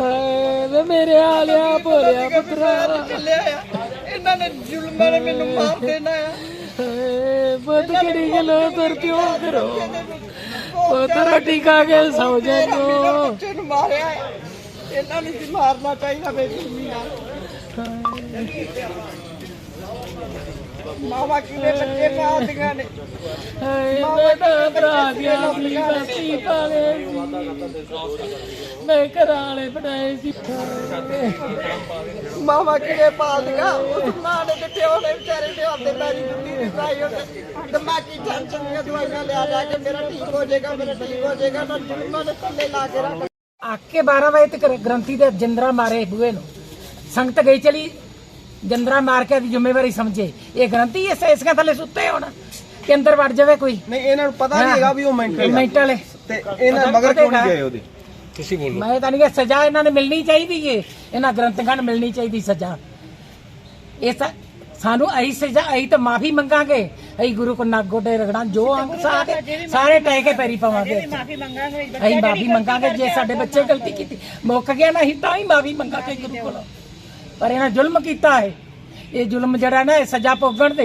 ਹਾਏ ਵੇ ਮੇਰੇ ਆਲਿਆ ਭੋਲਿਆ ਪੁੱਤਰਾ। ਚੱਲਿਆ ਆ। ਇਹਨਾਂ ਨੇ ਜ਼ੁਲਮਾਂ ਨੇ ਮੈਨੂੰ ਮਾਰ ਦੇਣਾ ਆ। ਹਾਏ ਬੁੱਧ ਕਿਹੜੀ ਗੱਲੋਂ ਤੁਰ ਕਿਉਂ ਕਰੋ ਪੁੱਤ ਰੋਟੀ ਖਾ ਕੇ ਸੌ ਮੇਰਾ ਬੱਚੇ ਨੂੰ ਮਾਰਿਆ ਆ। ਇਹਨਾਂ ਨੂੰ ਵੀ ਮਾਰਨਾ ਚਾਹੀਦਾ ਮੇਰੀ ਜ਼ੁਲਮੀ ਨਾਲ। ਮਾਵਾ ਕਿਵੇਂ ਬੱਚੇ ਪਾਲਦੀਆਂ ਨੇ? ਹਾਏ ਮੈਂ ਤਾਂ ਭਰਾ ਦੀਆਂ ਵੀ ਬੱਤੀ ਪਾਲੇ ਮੈਂ ਘਰਾਂ ਵਾਲੇ ਬਣਾਏ ਸੀ। ਮਾਵਾ ਕਿਵੇਂ ਪਾਲਦੀਆਂ ਉਸ ਮਾਂ ਨੇ ਤੇ ਪਿਓ ਨੇ ਵਿਚਾਰੇ ਨੇ ਆਪਦੇ ਪੈਰੀ ਜੁੱਤੀ ਨਹੀਂ ਪਾਈ ਉਹਨੇ ਦਿਮਾਗੀ ਟੈਨਸ਼ਨ ਦੀਆਂ ਦਵਾਈਆਂ ਲਿਆ ਲਿਆ ਕੇ ਮੇਰਾ ਠੀਕ ਹੋ ਜਾਏਗਾ ਮੇਰਾ ਠੀਕ ਹੋ ਜਾਏਗਾ ਨਾ ਜ਼ੁਲਮਾਂ ਦੇ ਥੱਲੇ ਲਾ ਕੇ ਰੱਖ। ਆਕੇ 12 ਵਜੇ ਤੱਕ ਗ੍ਰੰਥੀ ਦੇ ਜੰਦਰਾ ਮਾਰੇ ਬੂਏ ਨੂੰ। ਸੰਗਤ ਗਈ ਚਲੀ। ਜੰਦਰਾ ਮਾਰ ਕੇ ਦੀ ਜ਼ਿੰਮੇਵਾਰੀ ਸਮਝੇ। ਇਹ ਗ੍ਰੰਥੀ ਇਸ ਇਸਕੇ ਥੱਲੇ ਸੁੱਤੇ ਹੋਣ। ਕਿ ਅੰਦਰ ਵੜ ਜਾਵੇ ਕੋਈ। ਨਹੀਂ ਇਹਨਾਂ ਨੂੰ ਪਤਾ ਨਹੀਂ ਹੈਗਾ ਵੀ ਉਹ ਮੈਂਟਲ ਆ। ਮੈਂਟਲ ਹੈ ਤੇ ਇਹਨਾਂ ਮਗਰ ਕਿਉਂ ਨਹੀਂ ਗਏ ਉਹਦੇ? ਮੈਂ ਤਾਂ ਨਹੀਂ ਕਿ ਸਜ਼ਾ ਇਹਨਾਂ ਨੂੰ ਮਿਲਣੀ ਚਾਹੀਦੀ ਏ। ਇਹਨਾਂ ਗ੍ਰੰਥੀਆਂ ਨੂੰ ਮਿਲਣੀ ਚਾਹੀਦੀ ਸਜ਼ਾ। ਇਹ ਸਾ- ਸਾਨੂੰ ਅਈ ਸਜ਼ਾ ਅਈ ਤਾਂ ਮਾਫੀ ਮੰਗਾਂਗੇ। ਅਈ ਗੁਰੂ ਕੋ ਨੱਕ ਗੋਡੇ ਰਗੜਾਂ ਜੋ ਅੰਗ ਸਾਰੇ ਸਾਰੇ ਟੈ ਕੇ ਪੈਰੀ ਪਾਵਾਂਗੇ ਮਾਫੀ ਮੰਗਾਂਗੇ ਅਈ ਮਾਫੀ ਮੰਗਾਂਗੇ ਜੇ ਸਾਡੇ ਬੱਚੇ ਗਲਤੀ ਕੀਤੀ ਮੁੱਕ ਗਿਆ ਨਾ ਅਸੀਂ ਤਾਂ ਹੀ ਮਾਫੀ ਮੰਗਾਂਗੇ ਗੁਰੂ ਕੋਲੋਂ। ਪਰ ਇਹਨਾਂ ਜ਼ੁਲਮ ਕੀਤਾ ਹੈ। ਇਹ ਜ਼ੁਲਮ ਜਿਹੜਾ ਨਾ ਇਹ ਸਜ਼ਾ ਭੋਗਣ ਦੇ।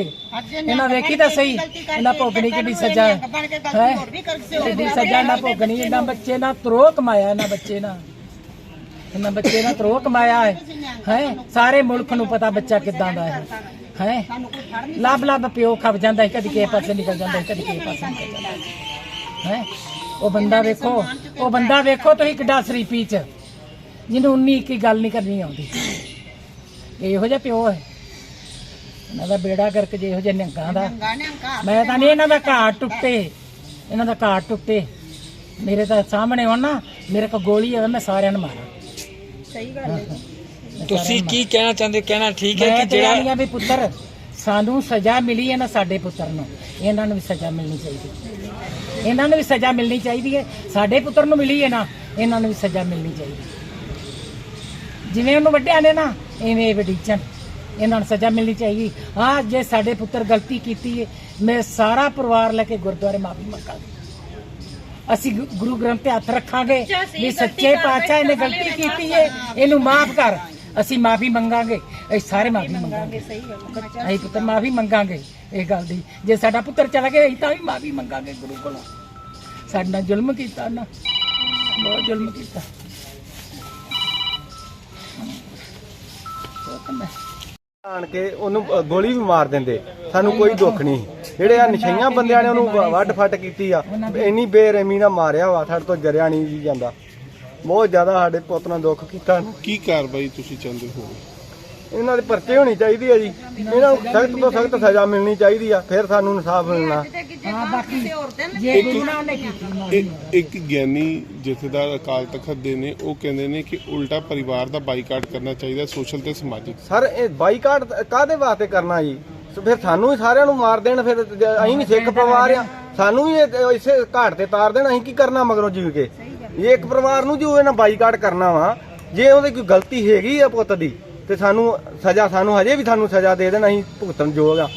ਇਹਨਾਂ ਵੇਖੀ ਤਾਂ ਸਹੀ ਇਹਨਾਂ ਭੋਗਣੀ ਕਿਹੜੀ ਸਜ਼ਾ ਹੈ। ਕਿਹੜੀ ਸਜ਼ਾ ਨਾ ਭੋਗਣੀ ਇਹਨਾਂ ਬੱਚੇ ਨਾਲ ਤਰੋ ਕਮਾਇਆ ਇਹਨਾਂ ਬੱਚੇ ਨਾਲ। ਇਹਨਾਂ ਬੱਚੇ ਨਾਲ ਤਰੋ ਕਮਾਇਆ ਹੈ। ਹੈ ਸਾਰੇ ਮੁਲਕ ਨੂੰ ਪਤਾ ਬੱਚਾ ਕਿੱਦਾਂ ਦਾ ਹੈ। ਹੈ ਲੱਭ ਲੱਭ ਪਿਓ ਖਪ ਜਾਂਦਾ ਹੈ ਕਦੀ ਕਿਸੇ ਪਾਸੇ ਨਿਕਲ ਜਾਂਦਾ ਹੈ ਕਦੀ ਕਿਸੇ ਪਾਸੇ ਨਿਕਲ ਜਾਂਦਾ ਹੈ। ਉਹ ਬੰਦਾ ਵੇਖੋ ਉਹ ਬੰਦਾ ਵੇਖੋ ਤੁਸੀਂ ਕਿੱਡਾ ਸ਼ਰੀਫੀ ਚ। ਜਿਹਨੂੰ ਉਨੀ ਕੀ ਗੱਲ ਨਹੀਂ ਕਰਨੀ ਆਉਂਦੀ। ਇਹ ਇਹੋ ਜਿਹਾ ਪਿਓ ਹੈ। ਇਹਨਾਂ ਦਾ ਬੇੜਾ ਕਰਕੇ ਜੇ ਇਹੋ ਜਿਹੇ ਨਿਹੰਗਾਂ ਦਾ। ਮੈਂ ਤਾਂ ਨਹੀਂ ਇਹਨਾਂ ਦਾ ਘਾਟ ਟੁੱਟੇ। ਇਹਨਾਂ ਦਾ ਘਾਟ ਟੁੱਟੇ। ਮੇਰੇ ਤਾਂ ਸਾਹਮਣੇ ਹੋਣ ਨਾ ਮੇਰੇ ਕੋ ਗੋਲੀ ਹੋਵੇ ਮੈਂ ਸਾਰਿਆਂ ਨੂੰ ਮਾਰਾਂ। ਤੁਸੀਂ ਕੀ ਕਹਿਣਾ ਚਾਹੁੰਦੇ? ਹੋ? ਕਹਿਣਾ ਠੀਕ ਹੈ ਮੈਂ ਕਿ ਤੇ ਜਿਹੜਾ ਆਂਦੀ ਆ ਵੀ ਪੁੱਤਰ ਸਾਨੂੰ ਸਜ਼ਾ ਮਿਲੀ ਹੈ ਨਾ ਸਾਡੇ ਪੁੱਤਰ ਨੂੰ। ਇਹਨਾਂ ਨੂੰ ਵੀ ਸਜ਼ਾ ਮਿਲਣੀ ਚਾਹੀਦੀ ਇਹਨਾਂ ਨੂੰ ਵੀ ਸਜ਼ਾ ਮਿਲਣੀ ਚਾਹੀਦੀ ਹੈ। ਸਾਡੇ ਪੁੱਤਰ ਨੂੰ ਮਿਲੀ ਹੈ ਨਾ ਇਹਨਾਂ ਨੂੰ ਵੀ ਸਜ਼ਾ ਮਿਲਣੀ ਚਾਹੀਦੀ ਜਿਵੇਂ ਉਹਨੂੰ ਵੱਡਿਆਂ ਨੇ ਨਾ ਐਵੇਂ ਇਹ ਵਡੀਚਨ ਇਹਨਾਂ ਨੂੰ ਸਜ਼ਾ ਮਿਲਣੀ ਚਾਹੀਦੀ। ਹਾਂ ਜੇ ਸਾਡੇ ਪੁੱਤਰ ਗਲਤੀ ਕੀਤੀ ਹੈ ਮੈਂ ਸਾਰਾ ਪਰਿਵਾਰ ਲੈ ਕੇ ਗੁਰਦੁਆਰੇ ਮਾਫੀ ਮੰਗਾਂਗੇ ਅਸੀਂ ਗੁਰੂ ਗ੍ਰੰਥ ਤੇ ਹੱਥ ਰੱਖਾਂਗੇ ਵੀ ਸੱਚੇ ਪਾਤਸ਼ਾਹ ਇਹਨੇ ਗਲਤੀ ਕੀਤੀ ਹੈ ਇਹਨੂੰ ਮਾਫ ਕਰ ਅਸੀਂ ਮਾਫੀ ਮੰਗਾਂਗੇ ਅਸੀਂ ਸਾਰੇ ਮਾਫੀ ਮੰਗਾਂਗੇ। ਅਸੀਂ ਪੁੱਤਰ ਮਾਫੀ ਮੰਗਾਂਗੇ ਇਹ ਗੱਲ ਦੀ। ਜੇ ਸਾਡਾ ਪੁੱਤਰ ਚਲਾ ਗਿਆ ਅਸੀਂ ਤਾਂ ਵੀ ਮਾਫੀ ਮੰਗਾਂਗੇ ਗੁਰੂ ਕੋਲੋਂ। ਸਾਡੇ ਨਾਲ ਜ਼ੁਲਮ ਕੀਤਾ ਨਾ ਬਹੁਤ ਜ਼ੁਲਮ ਕੀਤਾ। ਆਣ ਕੇ ਉਹਨੂੰ ਅ, ਗੋਲੀ ਵੀ ਮਾਰ ਦਿੰਦੇ। ਸਾਨੂੰ ਕੋਈ ਦੁੱਖ ਨਹੀਂ। ਜਿਹੜੇ ਆ ਨਸ਼ਈਆਂ ਬੰਦਿਆਂ ਨੇ ਉਹਨੂੰ ਵ- ਵੱਢ ਫੱਟ ਕੀਤੀ ਆ ਇੰਨੀ ਬੇਰਹਿਮੀ ਨਾਲ ਮਾਰਿਆ ਵਾ ਸਾਡੇ ਤੋਂ ਜਰਿਆ ਨਹੀਂ ਜੀ ਜਾਂਦਾ। ਬਹੁਤ ਜ਼ਿਆਦਾ ਸਾਡੇ ਪੁੱਤ ਨਾਲ ਦੁੱਖ ਕੀਤਾ। ਕੀ ਕਾਰਵਾਈ ਤੁਸੀਂ ਚਾਹੁੰਦੇ ਹੋ? ਇਹਨਾਂ ਦੇ ਪਰਚੇ ਹੋਣੀ ਚਾਹੀਦੀ ਆ ਜੀ। ਇਹਨਾਂ ਨੂੰ ਸਖਤ ਤੋਂ ਸਖਤ ਸਜ਼ਾ ਮਿਲਣੀ ਚਾਹੀਦੀ ਆ ਫਿਰ ਸਾਨੂੰ ਇਨਸਾਫ ਮਿਲਣਾ। ਹਾਂ ਬਾਕੀ ਜੇ ਗੁਨਾਹ ਨੇ ਕੀਤੀ ਮਾਫੀ ਇੱਕ ਇੱਕ ਗਿਆਨੀ ਜਥੇਦਾਰ ਅਕਾਲ ਤਖਤ ਦੇ ਨੇ ਉਹ ਕਹਿੰਦੇ ਨੇ ਕਿ ਉਲਟਾ ਪਰਿਵਾਰ ਦਾ ਬਾਈਕਾਟ ਕਰਨਾ ਚਾਹੀਦਾ ਸੋਸ਼ਲ ਤੇ ਸਮਾਜਿਕ। ਸਰ ਇਹ ਬਾਈਕਾਟ ਕਾਦੇ ਵਾਸਤੇ ਕਰਨਾ ਜੀ? ਸੋ ਫਿਰ ਸਾਨੂੰ ਵੀ ਸਾਰਿਆਂ ਨੂੰ ਮਾਰ ਦੇਣ ਫਿਰ ਜ- ਅਸੀਂ ਵੀ ਸਿੱਖ ਪਰਿਵਾਰ ਆ ਸਾਨੂੰ ਵੀ ਇਹ- ਇਸੇ ਘਾਟ ਤੇ ਤਾਰ ਦੇਣ ਅਸੀਂ ਕੀ ਕਰਨਾ ਮਗਰੋਂ ਜੀਵ ਕੇ ਇਹ ਇੱਕ ਪਰਿਵਾਰ ਨੂੰ ਜੋ ਇਹਨਾਂ ਬਾਈਕਾਟ ਕਰਨਾ ਵਾ ਜੇ ਉਹਦੀ ਕੋਈ ਗਲਤੀ ਹੈਗੀ ਆ ਪੁੱਤ ਦੀ ਤੇ ਸਾਨੂੰ ਸਜ਼ਾ ਸਾਨੂੰ ਹਜੇ ਵੀ ਸਾਨੂੰ ਸਜ਼ਾ ਦੇ ਦੇਣ ਅਸੀਂ ਭੁਗਤਣ ਯੋਗ ਆ।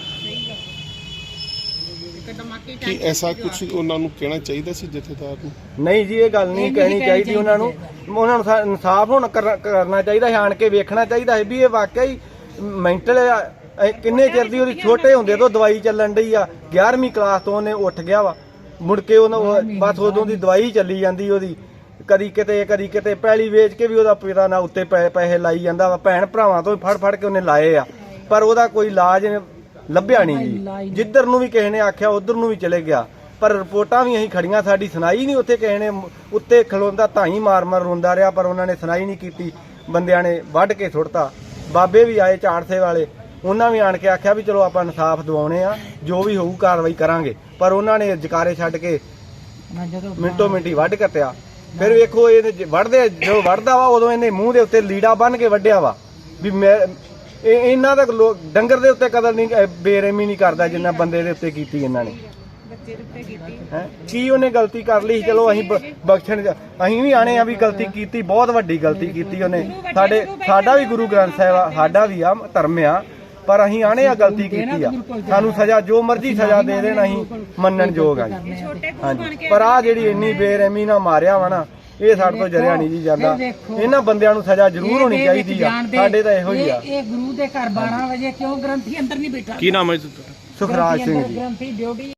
ਕਿ ਐਸਾ ਕੁਝ ਉਹਨਾਂ ਨੂੰ ਕਹਿਣਾ ਚਾਹੀਦਾ ਸੀ ਜਥੇਦਾਰ ਨੂੰ? ਨਹੀਂ ਜੀ ਇਹ ਗੱਲ ਨਹੀਂ ਕਹਿਣੀ ਚਾਹੀਦੀ ਉਹਨਾਂ ਨੂੰ। ਉਹਨਾਂ ਨੂੰ ਇਨਸਾਫ ਹੁਣ ਕਰ- ਕਰਨਾ ਚਾਹੀਦਾ ਹੈ ਆਣ ਕੇ ਵੇਖਣਾ ਚਾਹੀਦਾ ਹੈ ਵੀ ਇਹ ਵਾਕਿਆ ਹੀ ਮੈਂਟਲ ਕਿੰਨੇ ਚਿਰ ਦੀ ਉਹਦੀ ਛੋਟੇ ਹੁੰਦੇ ਤੋਂ ਦਵਾਈ ਚੱਲਣ ਡਈ ਆ। 11ਵੀਂ ਕਲਾਸ ਤੋਂ ਉਹਨੇ ਉੱਠ ਗਿਆ ਵਾ। ਮੁੜ ਕੇ ਉਹਨਾਂ ਉਹ ਬਸ ਉਦੋਂ ਦੀ ਦਵਾਈ ਚੱਲੀ ਜਾਂਦੀ ਉਹਦੀ। ਕਦੀ ਕਿਤੇ ਕਦੀ ਕਿਤੇ ਪਹਿਲੀ ਵੇਚ ਕੇ ਵੀ ਉਹਦਾ ਪਿਤਾ ਨਾਲ ਉੱਤੇ ਪੈ- ਪੈਸੇ ਲਾਈ ਜਾਂਦਾ ਵਾ ਭੈਣ ਭਰਾਵਾਂ ਤੋਂ ਫੜ ਫੜ ਕੇ ਉਹਨੇ ਲਾਏ ਆ। ਪਰ ਉਹਦਾ ਕੋਈ ਇਲਾਜ ਲੱਭਿਆ ਨਹੀਂ ਜੀ। ਜਿੱਧਰ ਨੂੰ ਵੀ ਕਿਸੇ ਨੇ ਆਖਿਆ ਉਧਰ ਨੂੰ ਵੀ ਚਲੇ ਗਿਆ। ਪਰ ਰਿਪੋਰਟਾਂ ਵੀ ਅਸੀਂ ਖੜੀਆਂ ਸਾਡੀ ਸੁਣਾਈ ਨਹੀਂ ਉੱਥੇ ਕਿਸੇ ਨੇ। ਉੱਤੇ ਖਲੋਂਦਾ ਧਾਈ ਮਾਰ ਮਾਰ ਰੋਂਦਾ ਰਿਹਾ ਪਰ ਉਹਨਾਂ ਨੇ ਸੁਣਾਈ ਨਹੀਂ ਕੀਤੀ। ਬੰਦਿਆਂ ਨੇ ਵੱਢ ਕੇ ਸੁੱਟਤਾ। ਬਾਬੇ ਵੀ ਆਏ ਚਾੜਸੇ ਵਾਲੇ। ਉਹਨਾਂ ਵੀ ਆਣ ਕੇ ਆਖਿਆ ਵੀ ਚਲੋ ਆਪਾਂ ਇਨਸਾਫ ਦਿਵਾਉਣੇ ਆ ਜੋ ਵੀ ਹੋਊ ਕਾਰਵਾਈ ਕਰਾਂਗੇ। ਪਰ ਉਹਨਾਂ ਨੇ ਜਕਾਰੇ ਛੱਡ ਕੇ ਮੈਂ ਜਦੋਂ ਮਿੰਟੋ ਮਿੰਟੀ ਵੱਢ ਕੱਟਿਆ ਫਿਰ ਵੇਖੋ ਇਹ ਜੇ ਵੱਢਦੇ ਜੋ ਵੱਢਦਾ ਵਾ ਉਦੋਂ ਇਹਨੇ ਮੂੰਹ ਦੇ ਉੱਤੇ ਲੀੜਾ ਬੰਨ ਕੇ ਵੱਢਿਆ ਵਾ। ਵੀ ਮੈਂ ਇਹ ਇਹਨਾਂ ਦਾ ਡੰਗਰ ਦੇ ਉੱਤੇ ਕਦਰ ਨਹੀਂ ਬੇਰਹਿਮੀ ਨਹੀਂ ਕਰਦਾ ਜਿੰਨਾ ਬੰਦੇ ਦੇ ਉੱਤੇ ਕੀਤੀ ਇਹਨਾਂ ਨੇ। ਹੈ? ਕੀ ਉਹਨੇ ਗਲਤੀ ਕਰ ਲਈ? ਚਲੋ ਅਸੀਂ ਬਖਸ਼ਣ ਅਸੀਂ ਵੀ ਆਣੇ ਆ ਵੀ ਗਲਤੀ ਕੀਤੀ ਬਹੁਤ ਵੱਡੀ ਗਲਤੀ ਕੀਤੀ ਉਹਨੇ। ਸਾਡੇ ਸਾਡਾ ਵੀ ਗੁਰੂ ਗ੍ਰੰਥ ਸਾਹਿਬ ਆ ਸਾਡਾ ਵੀ ਆ ਧਰਮ ਆ। ਪਰ ਅਸੀਂ ਆਣੇ ਆ ਗਲਤੀ ਕੀਤੀ ਆ। ਸਾਨੂੰ ਸਜ਼ਾ ਜੋ ਮਰਜ਼ੀ ਸਜ਼ਾ ਦੇ ਦੇਣ ਅਸੀਂ ਮੰਨਣ ਯੋਗ ਆ ਜੀ। ਹਾਂਜੀ। ਪਰ ਆ ਜਿਹੜੀ ਇੰਨੀ ਬੇਰਹਿਮੀ ਨਾਲ ਮਾਰਿਆ ਵਾ ਨਾ ਇਹ ਸਾਡੇ ਤੋਂ ਜਰਿਆ ਨਹੀਂ ਜੀ ਜਾਂਦਾ। ਇਹਨਾਂ ਬੰਦਿਆਂ ਨੂੰ ਸਜ਼ਾ ਜ਼ਰੂਰ ਹੋਣੀ ਚਾਹੀਦੀ ਆ। ਸਾਡੇ ਤਾਂ ਇਹੋ ਹੀ ਆ। ਇਹ ਗੁਰੂ ਦੇ ਘਰ 12 ਵਜੇ ਕਿਉਂ ਗ੍ਰੰਥੀ ਅੰਦਰ ਨਹੀਂ ਬੈਠਾ? ਕੀ ਨਾਮ ਹੈ ਸੁਖਰਾਜ ਸਿੰਘ ਜੀ। ਗ੍ਰੰਥੀ ਡਿਊਟੀ